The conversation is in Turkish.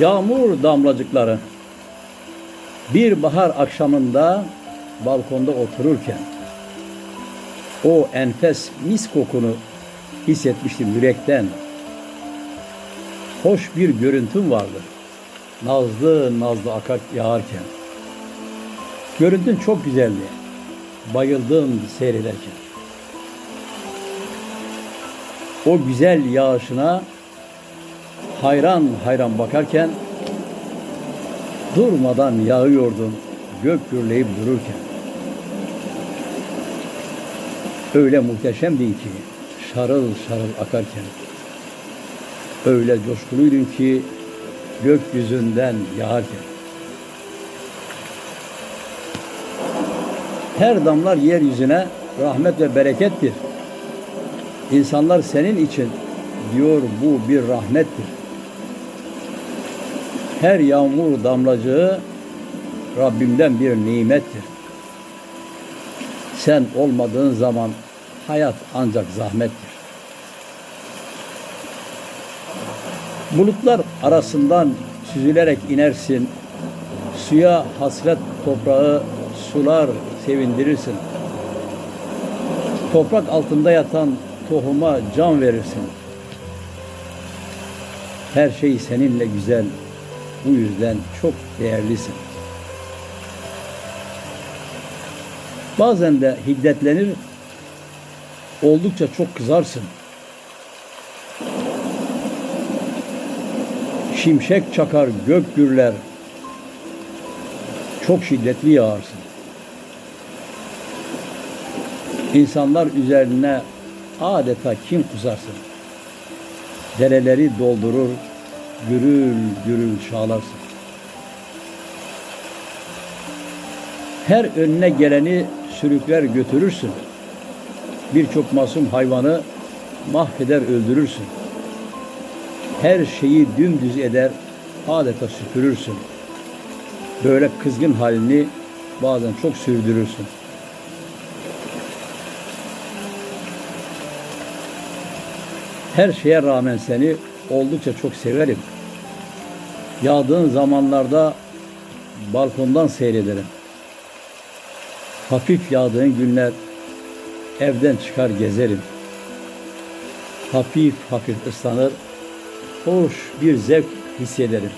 Yağmur damlacıkları bir bahar akşamında balkonda otururken o enfes mis kokunu hissetmiştim yürekten. Hoş bir görüntüm vardı. Nazlı nazlı akar yağarken. Görüntün çok güzeldi. Bayıldım seyrederken. O güzel yağışına hayran hayran bakarken durmadan yağıyordun gök gürleyip dururken. Öyle muhteşemdin ki şarıl şarıl akarken. Öyle coşkuluydun ki gökyüzünden yağarken. Her damlar yeryüzüne rahmet ve berekettir. İnsanlar senin için diyor bu bir rahmettir. Her yağmur damlacığı Rabbimden bir nimettir. Sen olmadığın zaman hayat ancak zahmettir. Bulutlar arasından süzülerek inersin. Suya hasret toprağı sular sevindirirsin. Toprak altında yatan tohuma can verirsin. Her şey seninle güzel. Bu yüzden çok değerlisin. Bazen de hiddetlenir, oldukça çok kızarsın. Şimşek çakar, gök gürler, çok şiddetli yağarsın. İnsanlar üzerine adeta kim kusarsın. Dereleri doldurur, gürül gürül çağlarsın. Her önüne geleni sürükler götürürsün. Birçok masum hayvanı mahveder öldürürsün. Her şeyi dümdüz eder, adeta süpürürsün. Böyle kızgın halini bazen çok sürdürürsün. Her şeye rağmen seni oldukça çok severim. Yağdığın zamanlarda balkondan seyrederim. Hafif yağdığın günler evden çıkar gezerim. Hafif hafif ıslanır, hoş bir zevk hissederim.